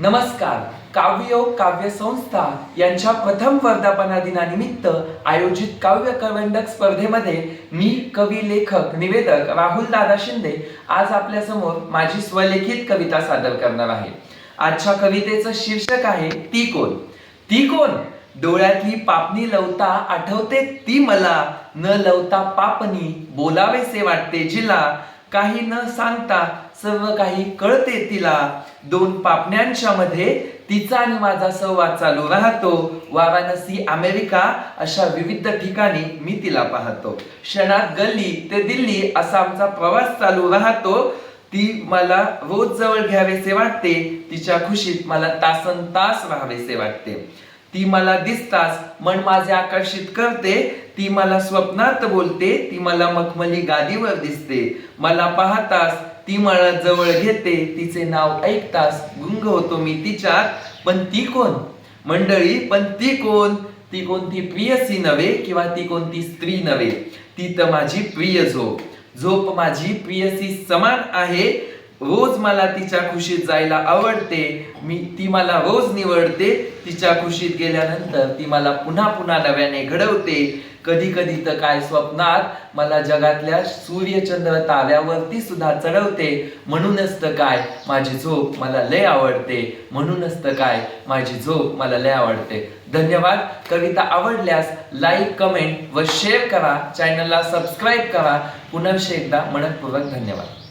नमस्कार. काव्ययोग काव्य संस्था यांच्या प्रथम वर्धापना दिनानिमित्त आयोजित काव्य कवंडक स्पर्धेमध्ये मी कवी लेखक निवेदक राहुल दादा शिंदे आज आपल्यासमोर माझी स्वलेखित कविता सादर करणार आहे. आजच्या कवितेचं शीर्षक आहे ती कोण? ती कोण? डोळ्यातली पापणी लवता आठवते ती मला. न लवता पापणी बोलावेसे वाटते जिला. काही न सांगता सर्व काही कळते तिला. दोन पापण्यांच्या मध्ये तिचा आणि माझा संवाद चालू राहतो. वाराणसी अमेरिका अशा विविध ठिकाणी मी तिला पाहतो. क्षणात गल्ली ते दिल्ली असा आमचा प्रवास चालू राहतो. ती मला रोज जवळ घ्यावेसे वाटते. तिच्या खुशीत मला तासन तास राहावेसे वाटते. ती मला दिसताच मन माझे आकर्षित करते ती मला स्वप्नात बोलते ती मला मखमली गादीवर दिसते. मला पाहतास ती मला जवळ घेते तिचे नाव ऐकतास गुंग होतो मी तिच्यात पण ती कोण? मंडळी पण ती कोण? ती कोणती प्रियसी नव्हे किंवा ती कोणती स्त्री नव्हे? ती तर माझी प्रिय झोप. झोप माझी प्रियसी समान आहे रोज मला तिच्या खुशीत जायला आवडते. मी ती मला रोज निवडते. तिच्या खुशीत गेल्यानंतर ती मला पुन्हा पुन्हा नव्याने घडवते. कधी कधी तर काय स्वप्नात मला जगातल्या सूर्यचंद्र ताऱ्यावरती सुद्धा चढवते. म्हणूनच तर काय माझी झोप मला लय आवडते. म्हणूनच तर काय माझी झोप मला लय आवडते. धन्यवाद. कविता आवडल्यास लाईक कमेंट व शेअर करा. चॅनलला सबस्क्राईब करा. पुनर्शे एकदा मनपूर्वक धन्यवाद.